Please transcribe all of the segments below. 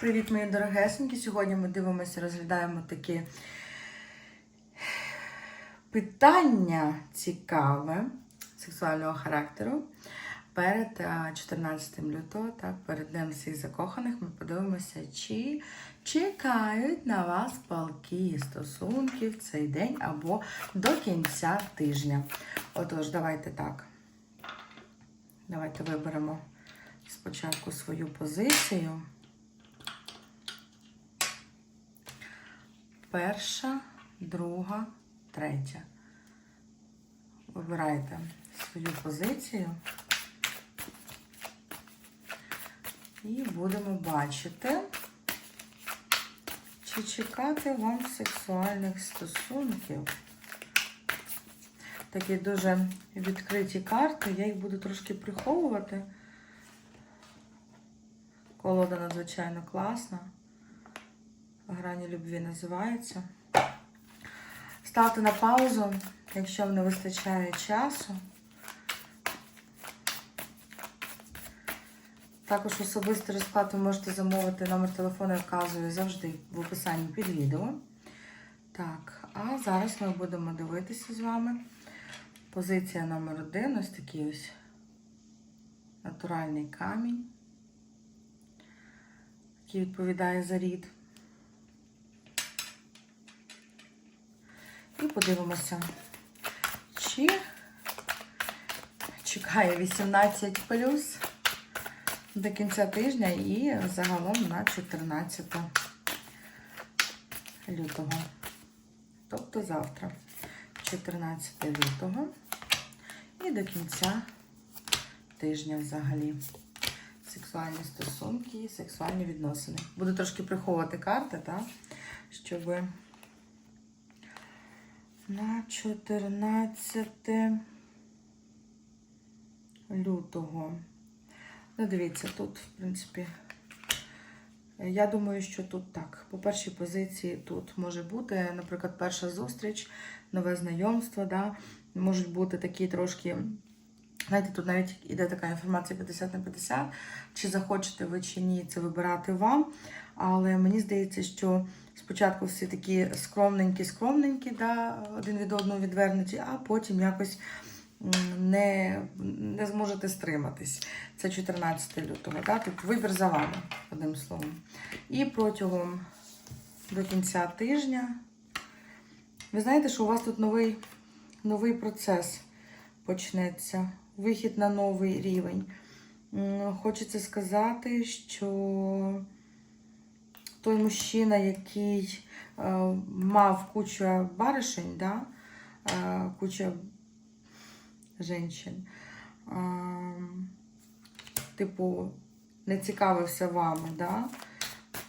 Привіт, мої дорогесенькі. Сьогодні ми дивимося, розглядаємо такі питання цікаве сексуального характеру. Перед 14 лютого, так, перед Днем всіх закоханих, ми подивимося, чи чекають на вас палки стосунки в цей день або до кінця тижня. Отож, давайте так. Давайте виберемо спочатку свою позицію. Перша, друга, третя. Вибирайте свою позицію. І будемо бачити, чи чекати вам сексуальних стосунків. Такі дуже відкриті карти, я їх буду трошки приховувати. Колода надзвичайно класна. Грані любві називається. Ставте на паузу, якщо вам не вистачає часу. Також особистий розклад ви можете замовити номер телефону, я вказую завжди в описанні під відео. Так, а зараз ми будемо дивитися з вами. Позиція номер один, ось такий ось натуральний камінь, який відповідає за рід. І подивимося, чи чекає 18 плюс до кінця тижня і загалом на 14 лютого. Тобто завтра, 14 лютого і до кінця тижня взагалі. Сексуальні стосунки сексуальні відносини. Буду трошки приховувати карти, так? Щоб на 14 лютого. Ну, дивіться, тут, в принципі, я думаю, що тут так. По першій позиції тут може бути, наприклад, перша зустріч, нове знайомство, да? можуть бути такі трошки. Знаєте, тут навіть іде така інформація 50 на 50. Чи захочете ви чи ні, це вибирати вам. Але мені здається, що спочатку всі такі скромненькі, скромненькі, да, один від одного відвернуті, а потім якось не, не зможете стриматись. Це 14 лютого. Да? Тут вибір за вами, одним словом. І протягом до кінця тижня. Ви знаєте, що у вас тут новий, новий процес почнеться. Вихід на новий рівень. Хочеться сказати, що той мужчина, який е, мав кучу баришень, да? е, женщин, е, типу, не цікавився вами, да?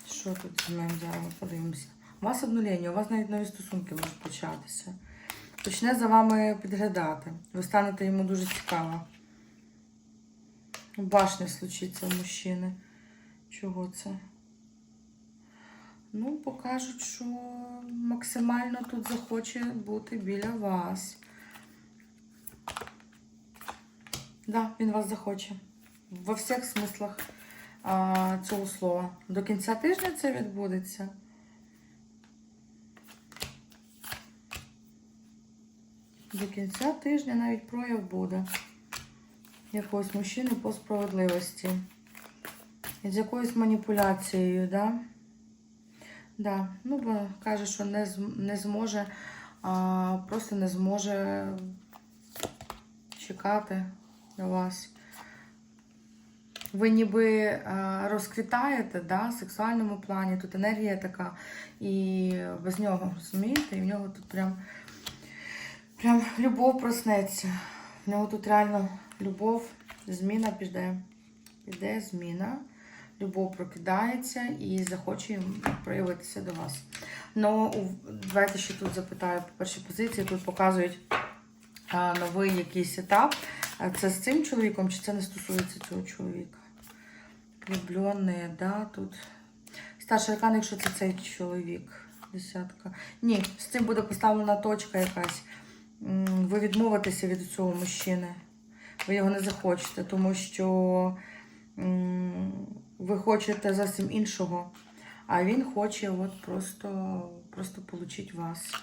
Що тут з ним зараз подивимося? У вас обнулення, у вас навіть нові стосунки можуть початися. Почне за вами підглядати. Ви станете йому дуже цікаво. Башня случиться у мужчини. Чого це? Ну, покажуть, що максимально тут захоче бути біля вас. Да, він вас захоче. Во всіх смислах а, цього слова. До кінця тижня це відбудеться. До кінця тижня навіть прояв буде якогось мужчини по справедливості. З якоюсь маніпуляцією, да? Да. Ну, бо каже, що не, не зможе, а, просто не зможе чекати на вас. Ви ніби а, розквітаєте да, в сексуальному плані, тут енергія така, і без нього, розумієте? І в нього тут прям, прям любов проснеться. В нього тут реально любов, зміна піде. Піде зміна. Любов прокидається і захоче проявитися до вас. Ну, давайте ще тут запитаю по першій позиції. Тут показують новий якийсь етап. Це з цим чоловіком, чи це не стосується цього чоловіка? Влюблений, да, тут. Старший аркан, якщо це цей чоловік. Десятка. Ні, з цим буде поставлена точка якась. Ви відмовитеся від цього мужчини. Ви його не захочете, тому що ви хочете зовсім іншого, а він хоче от просто, просто получить вас.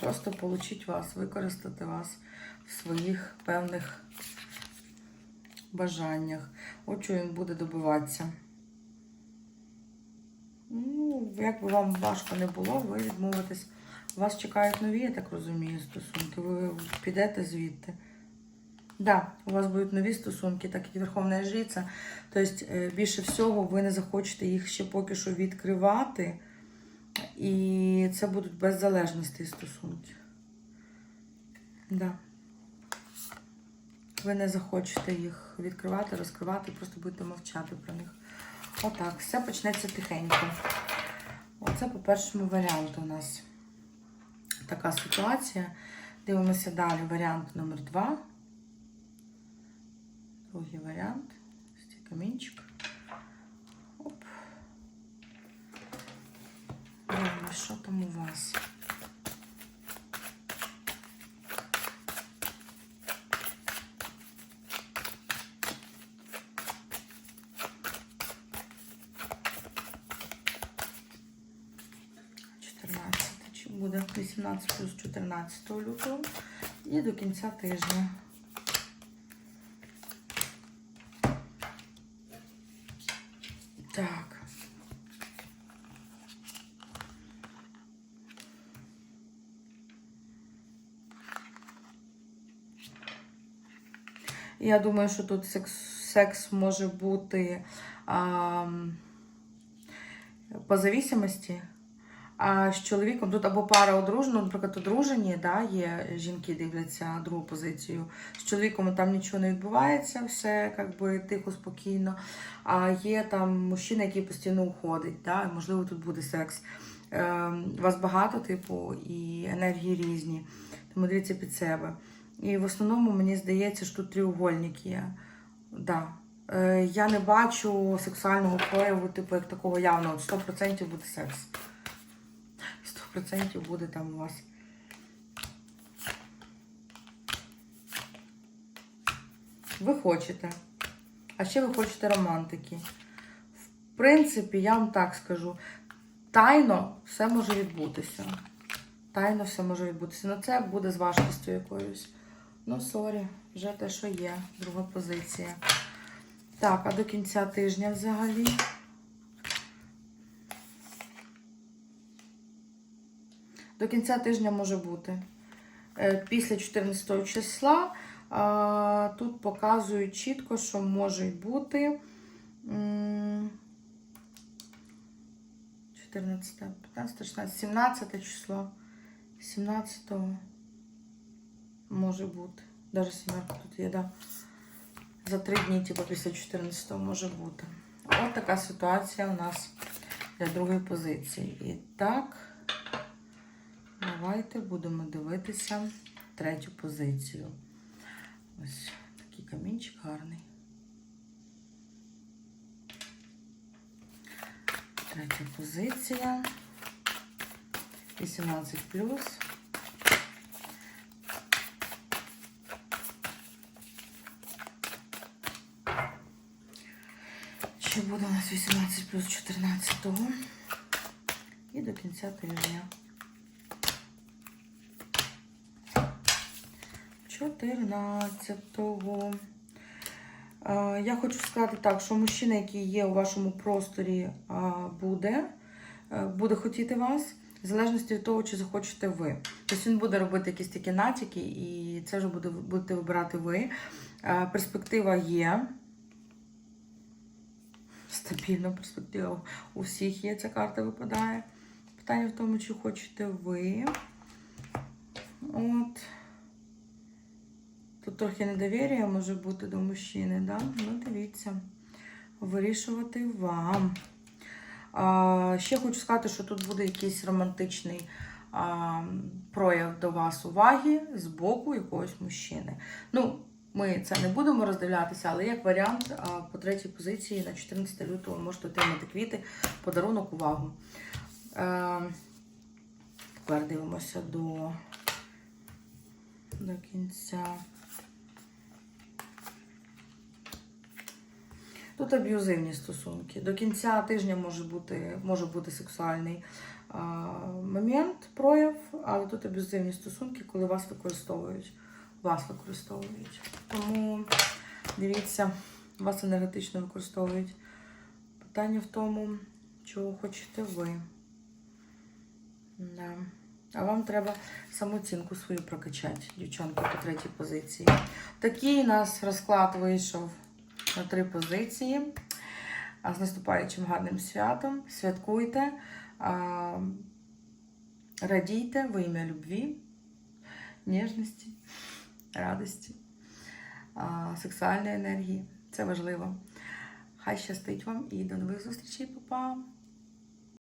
Просто получить вас, використати вас в своїх певних бажаннях. От чого він буде добиватися. Ну, як би вам важко не було, ви відмовитесь. Вас чекають нові, я так розумію, стосунки. Ви підете звідти. Да, у вас будуть нові стосунки, так як Верховна Жриця. Тобто, е, більше всього, ви не захочете їх ще поки що відкривати. І це будуть беззалежності стосунки. Да. Ви не захочете їх відкривати, розкривати, просто будете мовчати про них. Отак, все почнеться тихенько. Оце по першому варіанту у нас така ситуація. Дивимося далі. Варіант номер два. Другий варіант. Ось. Оп. Дивимося, що там у вас. Буде 18 плюс 14 лютого і до кінця тижня. Так. Я думаю, що тут секс, секс може бути а, по зависимості. А з чоловіком тут або пара одружена, наприклад, одружені, да, є жінки дивляться другу позицію. З чоловіком там нічого не відбувається, все як би тихо, спокійно. А є там мужчина, який постійно уходить, да, і, можливо, тут буде секс. Е, вас багато, типу, і енергії різні. Тому дивіться під себе. І в основному мені здається, що тут треугольник є. Да. Е, я не бачу сексуального прояву, типу, як такого явного. 100% буде секс. 100% буде там у вас. Ви хочете. А ще ви хочете романтики. В принципі, я вам так скажу. Тайно все може відбутися. Тайно все може відбутися. Ну це буде з важкістю якоюсь. Ну, сорі, вже те, що є. Друга позиція. Так, а до кінця тижня взагалі. До кінця тижня може бути. Е, Після 14 числа тут показують чітко, що може бути 14, 15, 16, 17 число. 17 може бути. Даже сімерка тут є, да. За три дні, типу, після 14 може бути. От така ситуація у нас для другої позиції. І так. Давайте будемо дивитися третю позицію. Ось такий камінчик гарний. Третя позиція. 18 плюс. У нас 18 плюс 14 і до кінця тижня. 14-го. Е, Я хочу сказати так, що мужчина, який є у вашому просторі, буде, е, буде хотіти вас, в залежності від того, чи захочете ви. Тобто він буде робити якісь такі натяки, і це вже буде, будете вибирати ви. Е, Перспектива є. Стабільна перспектива. У всіх є ця карта випадає. Питання в тому, чи хочете ви. От. Тут трохи недовір'я може бути до мужчини, да? Ну, дивіться. Вирішувати вам. А, ще хочу сказати, що тут буде якийсь романтичний а, прояв до вас уваги з боку якогось мужчини. Ну, ми це не будемо роздивлятися, але як варіант, по третій позиції на 14 лютого можете отримати квіти, подарунок, увагу. Е, тепер дивимося до, до кінця. Тут аб'юзивні стосунки. До кінця тижня може бути, може бути сексуальний а, момент, прояв, але тут аб'юзивні стосунки, коли вас використовують. Вас використовують. Тому дивіться, вас енергетично використовують. Питання в тому, чого хочете ви. Да. А вам треба самооцінку свою прокачати, дівчонки, по третій позиції. Такий у нас розклад вийшов на три позиції. А з наступаючим гарним святом. Святкуйте, радійте во ім'я любві, ніжності, радості, сексуальної енергії. Це важливо. Хай щастить вам і до нових зустрічей, Па-па!